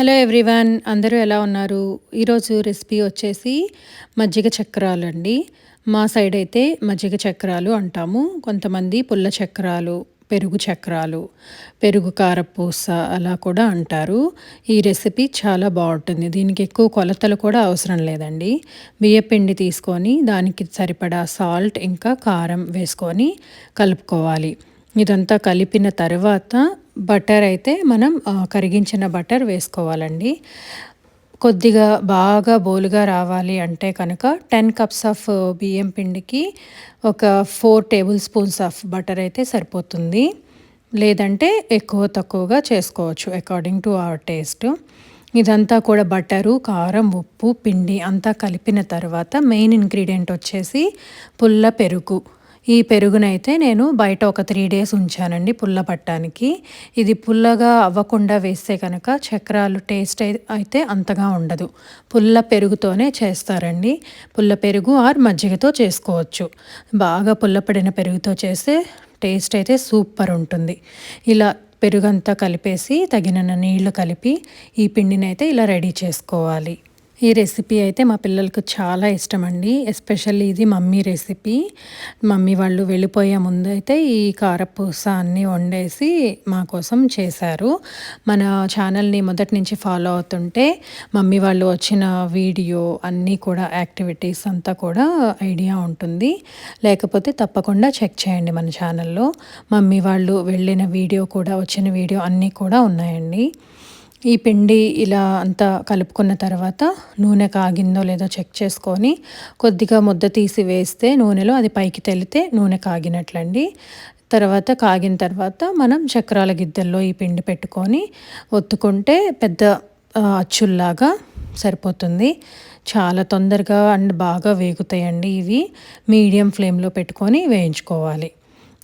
Hello everyone అందరూ ఎలా ఉన్నారు? ఈరోజు రెసిపీ వచ్చేసి మజ్జిగ చక్రాలు అండి మా సైడ్ అయితే మజ్జిగ చక్రాలు అంటాము. కొంతమంది పుల్ల చక్రాలు పెరుగు చక్రాలు పెరుగు కారపూస అలా కూడా అంటారు. ఈ రెసిపీ చాలా బాగుంటుంది. దీనికి ఎక్కువ కొలతలు కూడా అవసరం లేదండి. బియ్యపిండి తీసుకొని దానికి సరిపడా సాల్ట్ ఇంకా కారం వేసుకొని కలుపుకోవాలి. ఇదంతా కలిపిన తర్వాత బటర్ అయితే మనం కరిగించిన బటర్ వేసుకోవాలండి. కొద్దిగా బాగా బోలుగా రావాలి అంటే కనుక టెన్ కప్స్ ఆఫ్ బియ్యం పిండికి ఒక four tablespoons of butter అయితే సరిపోతుంది. లేదంటే ఎక్కువ తక్కువగా చేసుకోవచ్చు అకార్డింగ్ టు అవర్ టేస్ట్ ఇదంతా కూడా బటరు కారం ఉప్పు పిండి అంతా కలిపిన తర్వాత మెయిన్ ఇంగ్రీడియంట్ వచ్చేసి పుల్ల పెరుగు. ఈ పెరుగునైతే నేను బయట ఒక త్రీ డేస్ ఉంచానండి పుల్ల పట్టడానికి. ఇది పుల్లగా అవ్వకుండా వేస్తే కనుక చక్రాలు టేస్ట్ అయితే అంతగా ఉండదు. పుల్ల పెరుగుతోనే చేస్తారండి. పుల్ల పెరుగు ఆర్ మజ్జిగతో చేసుకోవచ్చు. బాగా పుల్లపడిన పెరుగుతో చేస్తే టేస్ట్ అయితే సూపర్ ఉంటుంది. ఇలా పెరుగంతా కలిపేసి తగినన్న నీళ్ళు కలిపి ఈ పిండిని అయితే ఇలా రెడీ చేసుకోవాలి. ఈ రెసిపీ అయితే మా పిల్లలకు చాలా ఇష్టం అండి ఎస్పెషల్లీ ఇది మమ్మీ రెసిపీ. మమ్మీ వాళ్ళు వెళ్ళిపోయే ముందు అయితే ఈ కారపూస అన్నీ వండేసి మా కోసం చేశారు. మన ఛానల్ని మొదటి నుంచి ఫాలో అవుతుంటే మమ్మీ వాళ్ళు వచ్చిన వీడియో అన్నీ కూడా యాక్టివిటీస్ అంతా కూడా ఐడియా ఉంటుంది. లేకపోతే తప్పకుండా చెక్ చేయండి మన ఛానల్లో. మమ్మీ వాళ్ళు వెళ్ళిన వీడియో కూడా వచ్చిన వీడియో అన్నీ కూడా ఉన్నాయండి. ఈ పిండి ఇలా అంతా కలుపుకున్న తర్వాత నూనె కాగిందో లేదో చెక్ చేసుకొని కొద్దిగా ముద్ద తీసి వేస్తే నూనెలో అది పైకి తెలితే నూనె కాగినట్లండి. తర్వాత కాగిన తర్వాత మనం చక్రాల గిద్దెల్లో ఈ పిండి పెట్టుకొని ఒత్తుకుంటే పెద్ద అచ్చుల్లాగా సరిపోతుంది. చాలా తొందరగా అండ్ బాగా వేగుతాయండి ఇవి. మీడియం ఫ్లేమ్లో పెట్టుకొని వేయించుకోవాలి.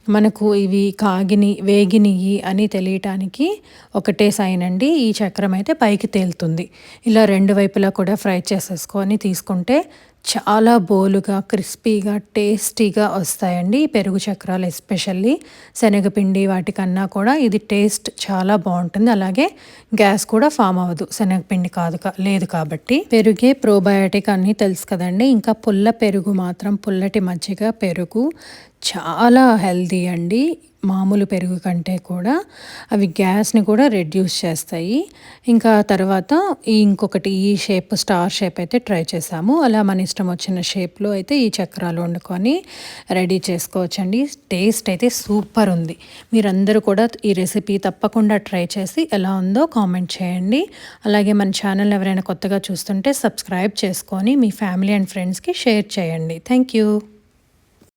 మనకు ఇవి కాగిని వేగినియి అని తెలియటానికి ఒకటే సైన్ అండి. ఈ చక్రం అయితే పైకి తేలుతుంది. ఇలా రెండు వైపులా కూడా ఫ్రై చేసేసుకొని తీసుకుంటే చాలా బోలుగా క్రిస్పీగా టేస్టీగా వస్తాయండి పెరుగు చక్రాలు ఎస్పెషల్లీ. శనగపిండి వాటికన్నా కూడా ఇది టేస్ట్ చాలా బాగుంటుంది. అలాగే గ్యాస్ కూడా ఫామ్ అవ్వదు. శనగపిండి కాదు లేదు కాబట్టి. పెరుగే ప్రోబయాటిక్ అన్నీ తెలుసు కదండి. ఇంకా పుల్ల పెరుగు మాత్రం పుల్లటి మజ్జిగ పెరుగు చాలా హెల్దీ అండి. మామూలు పెరుగు కంటే కూడా అవి గ్యాస్ని కూడా రెడ్యూస్ చేస్తాయి. ఇంకా తర్వాత ఇంకొకటి ఈ షేప్ స్టార్ షేప్ అయితే ట్రై చేసాము. అలా మన ఇష్టం వచ్చిన షేప్లో అయితే ఈ చక్రాలు వండుకొని రెడీ చేసుకోవచ్చండి. టేస్ట్ అయితే సూపర్ ఉంది. మీరందరూ కూడా ఈ రెసిపీ తప్పకుండా ట్రై చేసి ఎలా ఉందో కామెంట్ చేయండి. అలాగే మన ఛానల్ ఎవరైనా కొత్తగా చూస్తుంటే సబ్స్క్రైబ్ చేసుకొని మీ ఫ్యామిలీ అండ్ ఫ్రెండ్స్కి షేర్ చేయండి. Thank you